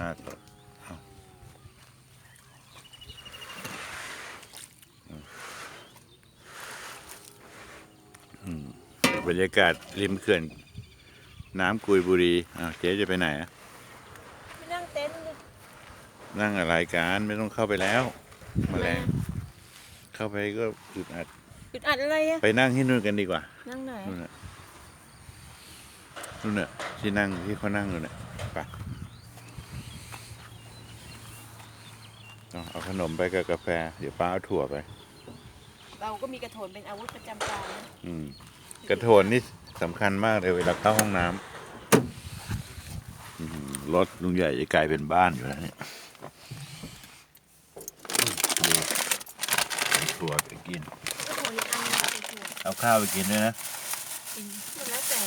หน้าต่อเอาอืมบรรยากาศริมเขื่อน น้ำกุยบุรีอ้าวเจ๊จะไปไหนอะไม่นั่งเต็นท์เลยนั่งอะไรกันไม่ต้องเข้าไปแล้วแมลงเข้าไปก็อึดอัด อึดอัดอะไรอะไปนั่งที่นู่นกันดีกว่า นั่งไหนนู่นน่ะนู่นน่ะที่นั่งที่เขานั่งอยู่น่ะไปเอาเอา ขนมไปกับกาแฟ เดี๋ยวป้าเอาถั่วไป เราก็มีกระโถนเป็นอาวุธประจำกายนะอืม กระโถนนี่สำคัญมากเลยเวลาเข้าห้องน้ำอืมรถลุงใหญ่จะกลายเป็นบ้านอยู่แล้วเนี่ยดูถั่วไปกิน กระโถนอีกอันนึงใส่ถั่วเอาข้าวไปกินด้วยนะ กินแล้วแต่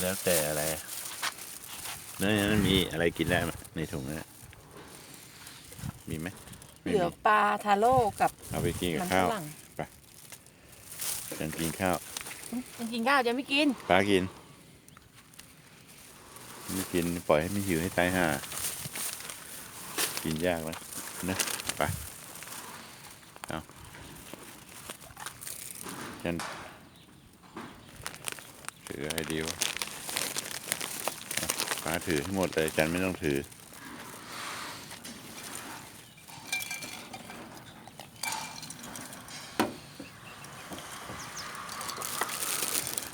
แล้วแต่อะไร แล้วในนั้นมีอะไรกินได้ไหมในถุงนั้นมีไหมไม่เหลืมีอปลาทาโร่กับเอาไปกินกับมันข้าวฝรั่งฉันกินข้าวมันกินข้าวจะไม่กิน ป้ากิน ไม่กินปล่อยให้มันหิวให้ตายห่ากินยากนะนะไปเอาฉันถืออะไรดีวะเอา ป้าถือให้หมดเลยจันไม่ต้องถือ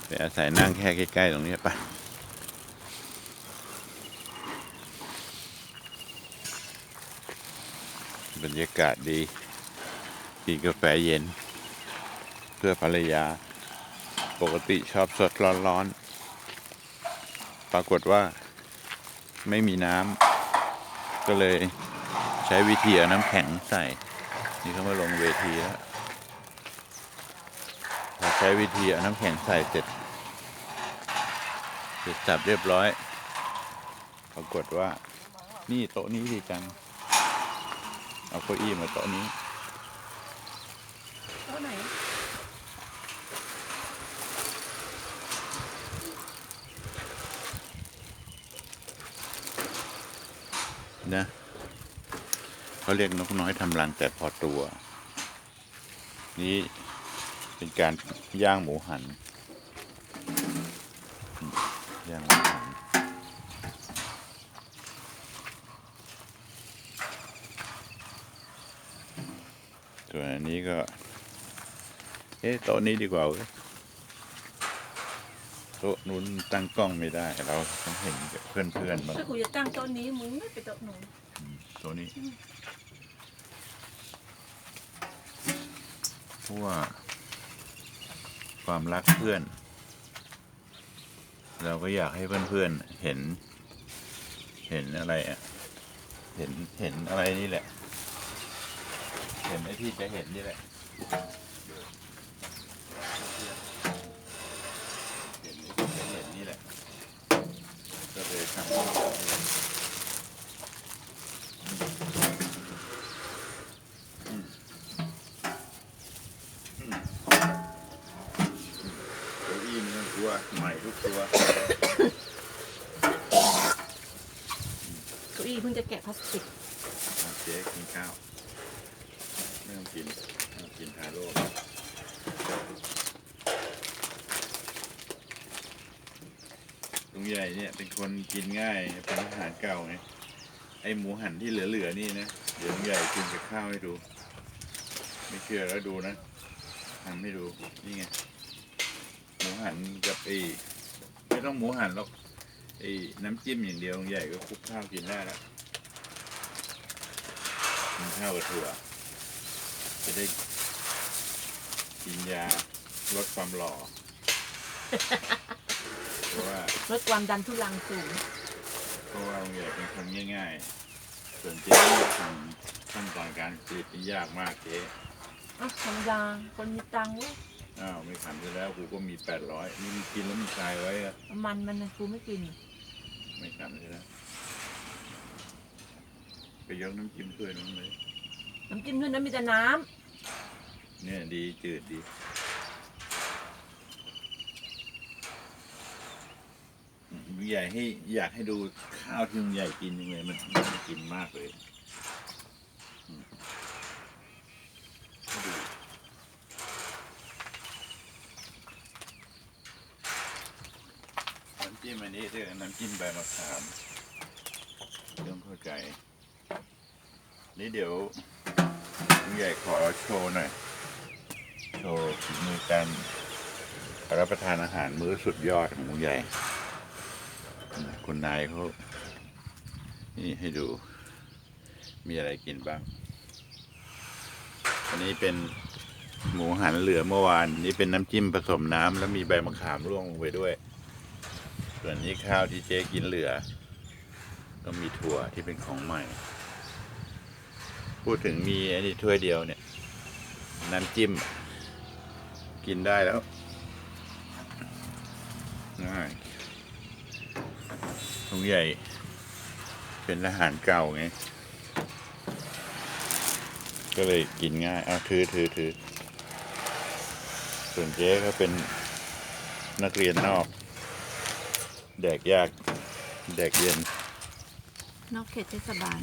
ไปอาศัยนั่งแค่ใกล้ ๆ ตรงนี้ป่ะบรรยากาศดี กินกาแฟเย็น เพื่อภรรยา ปกติชอบสดร้อนๆ ปรากฏว่า ไม่มีน้ำก็เลยใช้วิธีเอาน้ำแข็งใส่ นี่เขามาลงเวทีแล้วพอใช้วิธีเอาน้ำแข็งใส่เสร็จเสร็จสับเรียบร้อย ปรากฏว่า นี่โต๊ะนี้ดีจัง เอาเก้าอี้มาโต๊ะนี้ เท่าไหน นะ เขาเรียกนกน้อยทำรังแต่พอตัว นี่เป็นการย่างหมูหัน ย่างหมูหันส่วนี้ก็ เอ๊ะโต๊ะนี้ดีกว่าโต๊ะนู้นตั้งกล้องไม่ได้ เราต้องเห็นเพื่อนๆบ้างถ้ากูจะตั้งโต๊ะนี้มึงไม่ไปโต๊ะนู ตัวนี้ เพราะว่า ความรักเพื่อน เราก็อยากให้เพื่อนๆเห็น เห็นอะไรอะ เห็นเห็นอะไรนี่แหละ เห็นไอ้ที่จะเห็นนี่แหละ เห็นไอ้ที่จะเห็นนี่แหละ ก็เลยทำให้เราเนี่ย เก้าอี้ไม่ต้องกลัวใหม่ทุกตัว เก้าอี้เพิ่งจะแกะพลา สติกเอาเจ๊กินข้าวไม่ต้องกินไม่ต้องกินทาโร่ลุงใหญ่เนี่ยเป็นคนกินง่ายเป็นอาหารเก่าไงไอหมูหันที่เหลือๆนี่นะเดี๋ยวลุงใหญ่กินกับข้าวให้ดู ไม่เชื่อแล้วดูนะทำให้ดูนี่ไงหมูหันกับไอไม่ต้องหมูหันหรอกไอน้ำจิ้มอย่างเดียวลุงใหญ่ก็คลุกข้าวกินได้แล้ว กินข้าวกับถั่ว จะได้กินยาลดความหล่อ เพราะว่าลดความดันทุลังสูง เพราะว่าลุงใหญ่เป็นคนง่ายๆ ส่วนเจ๊นี่ทำขั้นตอนการผลิตนี่ยากมากเจ๊อะธรรมดาคนมีตังค์เว้ยอ้าวไม่ขันไปแล้วกูก็มีแปดร้อยนี่มึงกินแล้วมึงตายไว้อะมันมันนะกูไม่กิน ไม่ขันไปแล้ว ไปยกน้ำจิ้มถ้วยนู้นเลย น้ำจิ้มด้วยน้ำมีแต่น้เนี่ยดีจืดดีอืมลุงใหญ่ใหญ่ให้อยากให้ดูข้าวที่ลุงใหญ่กินยังไงมันน่ากินมากเลยอืมให้ดูน้ำจิ้มอันนี้คือน้ำจิ้มใบมะขามต้องเข้าใจ นี่เดี๋ยวลุงใหญ่ขอโชว์หน่อย โชว์ฝีมือการรับประทานอาหารมื้อสุดยอดของลุงใหญ่ คุณนายเขานี่ให้ดู มีอะไรกินบ้าง อันนี้เป็นหมูหันเหลือเมื่อวาน นี่เป็นน้ำจิ้มผสมน้ำแล้วมีใบมะขามร่วงลงไปด้วย ส่วนนี้ข้าวที่เจ๊กินเหลือ ก็มีถั่วที่เป็นของใหม่ พูดถึงมีอันนี้ถ้วยเดียวเนี่ย น้ำจิ้ม กินได้แล้วง่ายลุงใหญ่ เป็นทหารเก่าไง ก็เลยกินง่าย เอาถือถือถือส่วนเจ๊ก็เป็นนักเรียนนอก แดกยาก แดกเย็น นอกเขตเทศบาล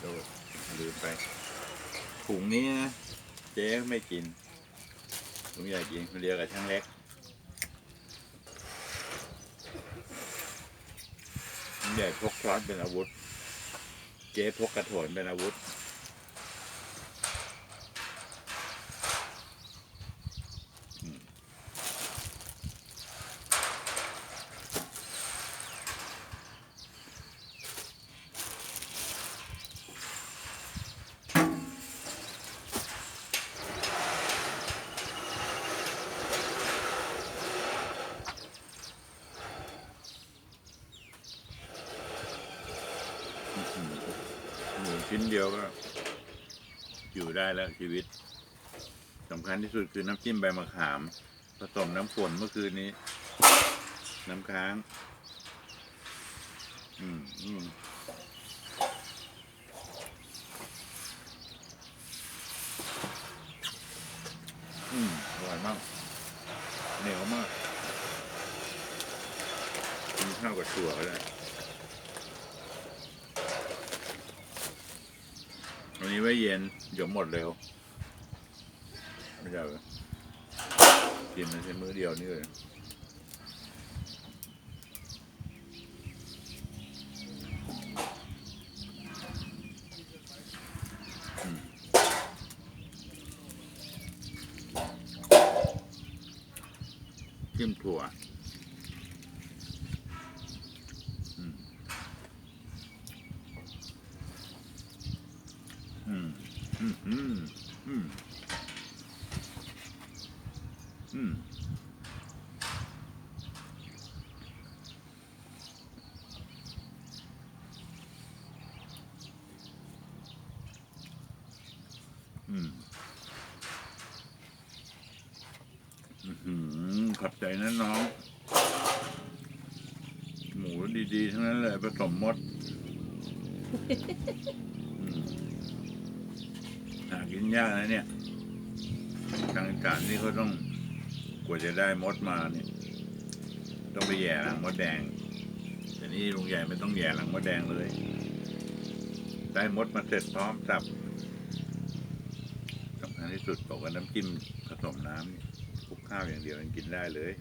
โดดลืมไปถุง นี้นะเจ๊ไม่กินลุงใหญ่กินคนเดียวกับช่างเล็กลุงใหญ่พกช้อนเป็นอาวุธ เจ๊พกกระโถนเป็นอาวุธ อืมหมูชิ้น เดียวก็ อยู่ได้แล้วชีวิตสำคัญที่สุดคือน้ำจิ้มใบมะขาม ผสมน้ำฝนเมื่อคืนนี้ น้ำค้าง อืมอืมอืมอร่อยมาก เหนียวมากกินข้าวกับถั่วก็ได้ วันนี้ไว้เย็นเดี๋ยวหมดเร็ว ไม่ได้กินมันใช้มื้อเดียวนี่เลยอืมจิ้มถั่วอืม อืม อืม อืม อืม อืม อืม อือหือ ขอบใจนะน้อง หมูดีๆทั้งนั้นเลยผสมมดอืมหากินยากนะเนี่ย ทางการนี่เขาต้องกว่าจะได้มดมาเนี่ย ต้องไปแย่หลังมดแดง แต่นี่ลุงใหญ่ไม่ต้องแย่หลังมดแดงเลย ได้มดมาเสร็จพร้อมสับสำคัญที่สุดบอกว่าน้ำจิ้มผสมน้ำเนี่ยคลุก ข้าวอย่างเดียวยังกินได้เลย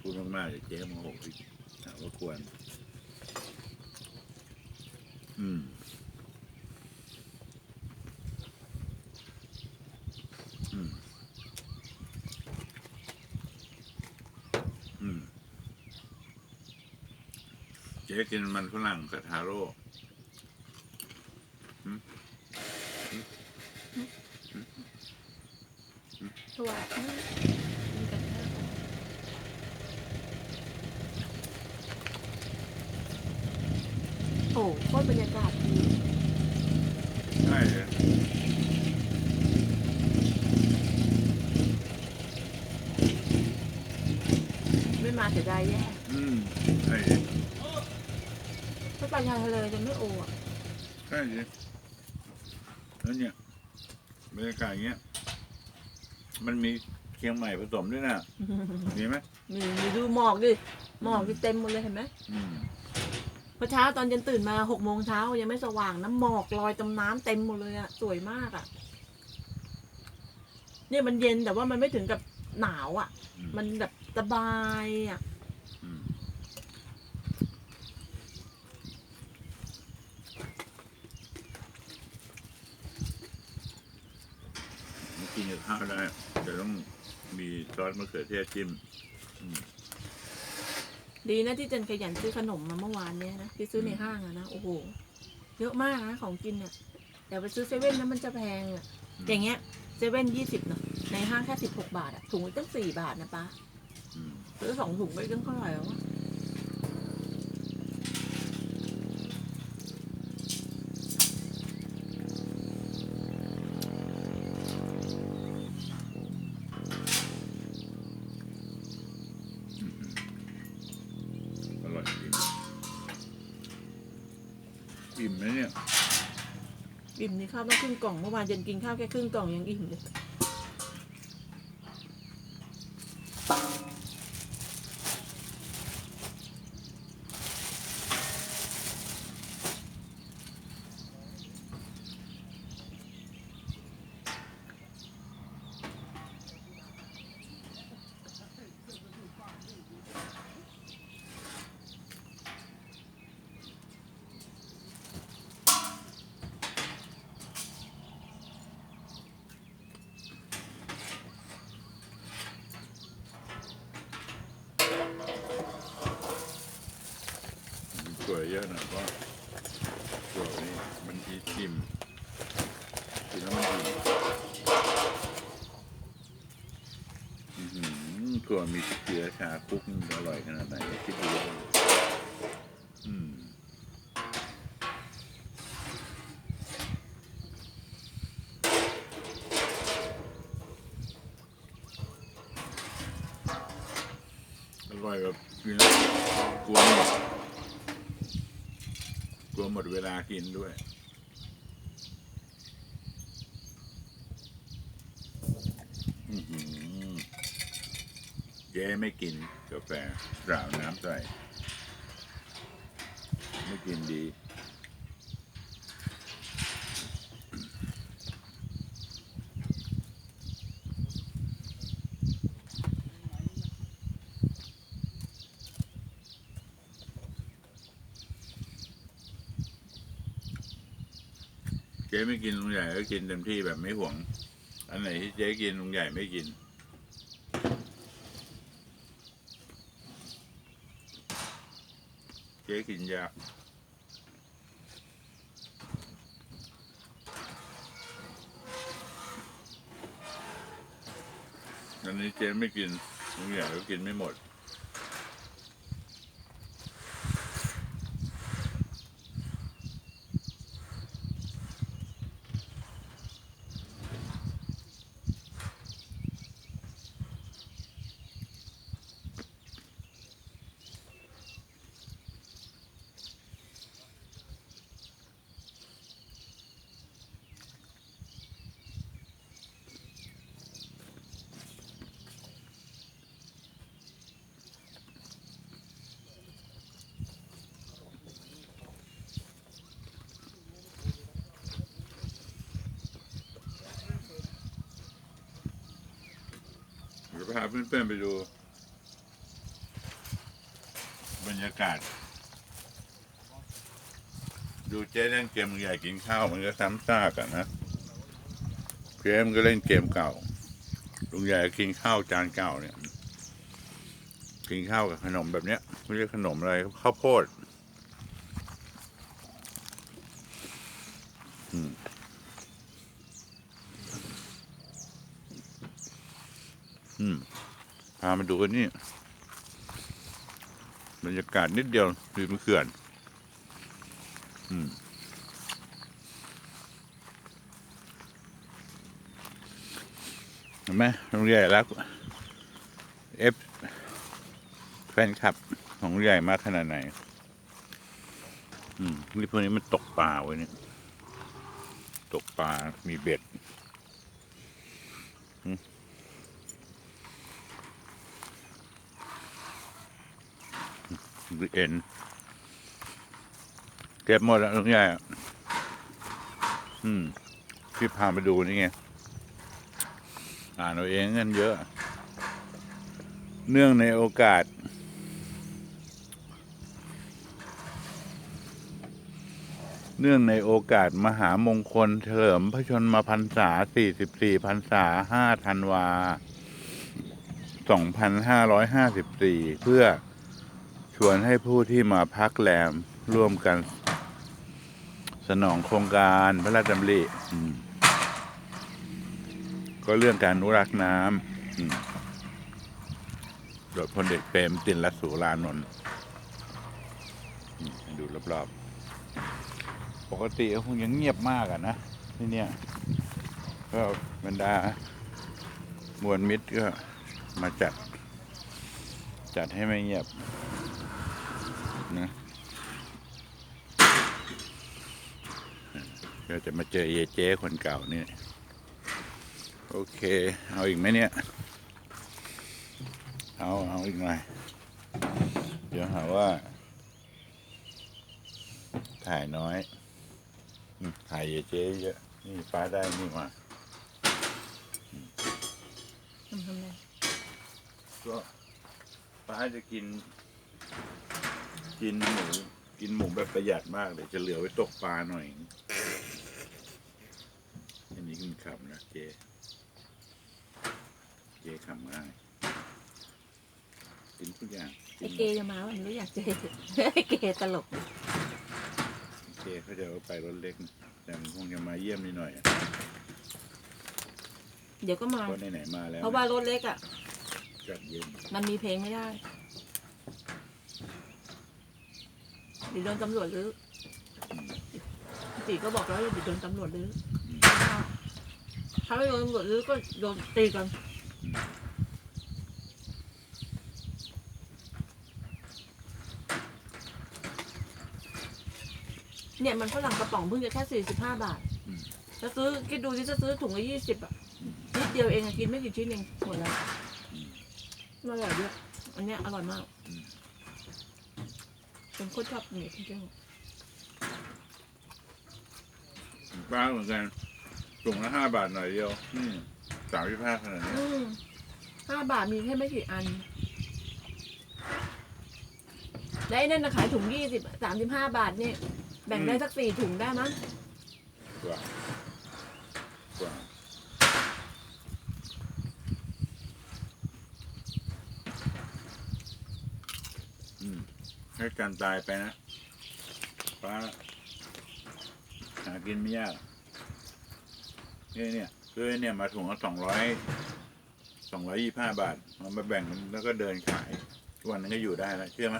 พูดมากๆเดี๋ยวเจ๊มโหอีกหาว่าควร อืมอืมอืมเจ๊กินมันฝรั่งกับทาโร่ ถั่วนี่มีกันเถอะโอ้โคตรบรรยากาศดีใช่เลยไม่มาเสียดายแย่อืมใช่เลยถ้าไปชายทะเลจะไม่โออะใช่เลยแล้วเนี่ยบรรยากาศอย่างเงี้ย มันมีเชียงใหม่ผสมด้วยนะมีไหมมีมีดูหมอกดิหมอกที่เต็มหมดเลยเห็นไหมอืมเมื่อเช้าตอนเย็นตื่นมาหกโมงเช้ายังไม่สว่างน้ำหมอกลอยตำน้ำเต็มหมดเลยอะสวยมากอะเนี่ยมันเย็นแต่ว่ามันไม่ถึงกับหนาวอะอืมันแบบสบายอะ อืมมัน กินกับข้าวได้แต่ต้องมีซอสมะเขือเทศจิ้มดีนะที่เจนขยันซื้อขนมมาเมื่อวานเนี้ยนะที่ซื้อในห้างอะนะโอ้โหเยอะมากนะของกินเนี่ยแต่ไปซื้อเซเว่นนะมันจะแพงอะอย่างเงี้ยเซเว่นยี่สิบเนาะในห้างแค่สิบหกบาทอะถุงอีกตั้งสี่บาทนะป้าอืมซื้อสองถุงไปตั้งเท่าไหร่แล้ววะ อร่อยจริง อิ่มไหมเนี่ย อิ่มนี่ข้าวต้องครึ่งกล่องเมื่อวานเย็นกินข้าวแค่ครึ่งกล่องยังอิ่มเลย ถั่วเยอะหน่อยเพราะถั่วนี่มันอิ่มกินแล้วมันอิ่มถั่วมีเกลือชาคุกอร่อยขนาดไหนคิดดูแล้วกันอืมอร่อยแบบกินแล้วกลัวหมดกลัวหมดเวลา กินด้วยอื้อหือเจ๊ไม่กินกาแฟเปล่าน้ำใส่ไม่กินดี กินลุงใหญ่ก็กินเต็มที่แบบไม่ห่วง อันไหนที่เจ๊กินลุงใหญ่ไม่กิน เจ๊กินยากอันนี้เจ๊ไม่กินลุงใหญ่ก็กินไม่หมด พาเพื่อนๆไปดู บรรยากาศ ดูเจ๊เล่นเกมุงใหญ่กินข้าวมันก็ซ้ำซากอะนะเจมก็เล่นเกมเก่าลุงใหญ่กินข้าวจานเก่าเนี่ย กินข้าวกับขนมแบบเนี้ยไม่เรียกขนมอะไรข้าวโพดอืม อืม พา มาดูกันนี่บรรยากาศนิดเดียวริมเขื่อน อืมเห็นไหมโรงใหญ่แล้วเอฟแฟนคลับของโรงใหญ่มากขนาดไหน อืมนี่พวกนี้มันตกปลาไว้เนี่ย ตกปลา มีเบ็ดหึหรือเอ็น เก็บหมดแล้วลุงใหญ่อะอืมพี่พาไปดูนี่ไง อ่านเอาเองกันเยอะ เนื่องในโอกาส เนื่องในโอกาสมหามงคลเฉลิมพระชนมพรรษา 44พรรษา 5 ธันวา 2554 เพื่อชวนให้ผู้ที่มาพักแรมร่วมกัน สนองโครงการพระราชดำริก็เรื่องการอนุรักษ์น้ำโดยพลเด็กเปรมตินรัสูรานนท์มให้ดูรอบๆ ปกติคงยังเงียบมากอะนะที่เนี่ยก็บรรดามวลมิตรก็มาจัด จัดให้ไม่เงียบนะ ก็จะมาเจอเยเจ๊คนเก่าเนี่ย โอเค เอาอีกไหมเนี่ย เอาเอาอีกหน่อย เดี๋ยวหาว่า ถ่ายน้อย ถ่ายเยเจ๊เยอะ นี่ฟ้าได้ นี่มาทำทำไงก็ป้าจะกิน กินหมู กินหมูแบบประหยัดมากเลยจะเหลือไว้ตกปลาหน่อย อันนี้คุณขับนะ เจ เจขับง่ายกินทุกอย่างไอเกจะมาวันนี้อยากเจอไอเกตลกเจเขาจะเอาไปรถเล็ก แต่มันคงจะมาเยี่ยมนิดหน่อยอะเดี๋ยวก็มา เพราะไหนๆมาแล้วเพราะว่ารถเล็กอะ จัดเย็นมันมีเพลงไม่ได้เดี๋ยวโดนตำรวจรื้อตีก็บอกแล้วว่าเดี๋ยวโดนตำรวจรื้อ ถ้าโดนตำรวจรื้อก็โดนตีกันเนี่ยมันฝรั่งกระป๋องเพิ่งจะแค่สี่สิบห้าบาทจะซื้อคิดดูที่จะซื้อถุงละยี่สิบอะนิดเดียวเองอะกินไม่กี่ชิ้นเองหมดแล้วอร่อยด้วยอันเนี้ยอร่อยมากผมโคตรชอบเนี่ยจริงป้าเหมือนกัน ถุงละห้าบาทหน่อยเดียวอืมสามสิบห้าขนาดๆนี้อืมห้าบาทมีแค่ไม่กี่อัน และไอ้นั่นนะขายถุงยี่สิบสามสิบห้าบาทเนี่ยแบ่งได้สักสี่ถุงได้มั้งกว่ากว่าอืมให้การตายไปนะป้าหากินไม่ยาก เนี่ยเนี่ยคือเนี่ยมาถุงละสองร้อยสองร้อยยี่ห้าบาทเอามาแบ่งแล้วก็เดินขายทุกวันนึงก็อยู่ได้แล้วเชื่อไหม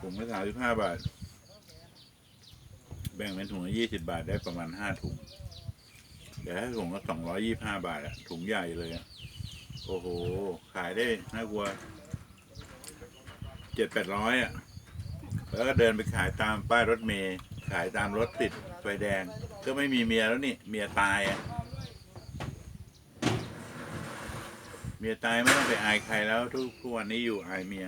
ถุงละสามสิบห้าบาท แบ่งเป็นถุงละยี่สิบาทได้ประมาณห้าถุงแต่ถ้าถุงละสองร้อยยี่ห้าบาทอะถุงใหญ่เลยอะโอ้โห ขายได้น่ากลัว เจ็ดแปดร้อยอะ แล้วก็เดินไปขายตามป้ายรถเมย์ขายตามรถติดไฟแดง ก็ไม่มีเมียแล้วนี่ เมียตายอะ เมียตายไม่ต้องไปอายใครแล้วทุกทุกวันนี้อยู่อายเมีย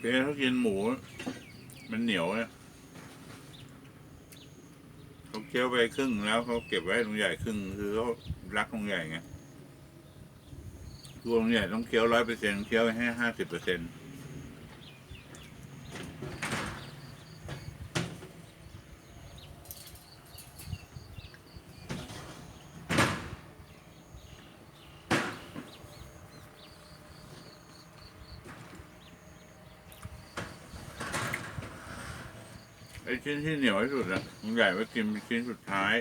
เจ๊เขากินหมู มันเหนียวเนี่ยเขาเคี้ยวไปครึ่งแล้วเขาเก็บไว้ให้ลุงใหญ่ครึ่งคือเขารักลุงใหญ่ไงตัวลุงใหญ่ต้องเคี้ยวร้อยเปอร์เซ็นต์เคี้ยวไปให้ห้าสิบเปอร์เซ็นต์ ชิ้นที่เหนียวที่สุดอะลุงใหญ่ไว้กินเป็นชิ้นสุดท้าย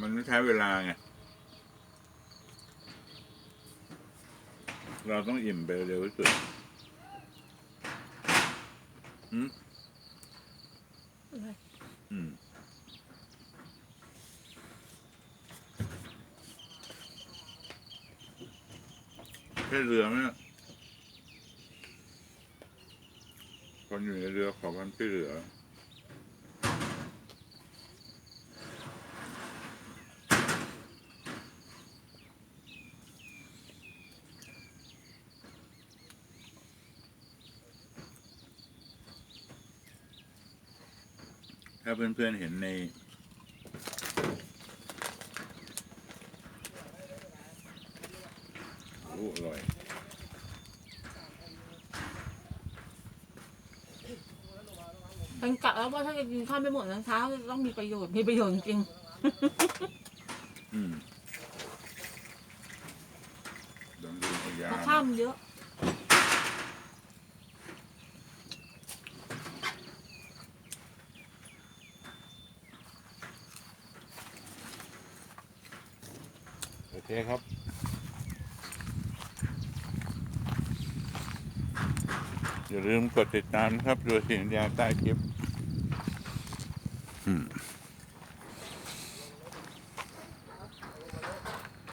มันไม่ใช้เวลาไง เราต้องอิ่มไปเร็วที่สุดอืมอืมแค่เรือไหมเนี่ยคนอยู่ในเรือ ขอความช่วยเหลือถ้าเพื่อนๆเห็นใน โอ้อร่อย เป็นกะแล้วว่าถ้าจะกินข้าวไม่หมดทั้งเช้าจะต้องมีประโยชน์มีประโยชน์จริง อืมลองดูพยาเพราะข้าวมันเยอะ โอเคครับ อย่า ลืมกดติดตามนะครับดูเสียงยาใต้คลิป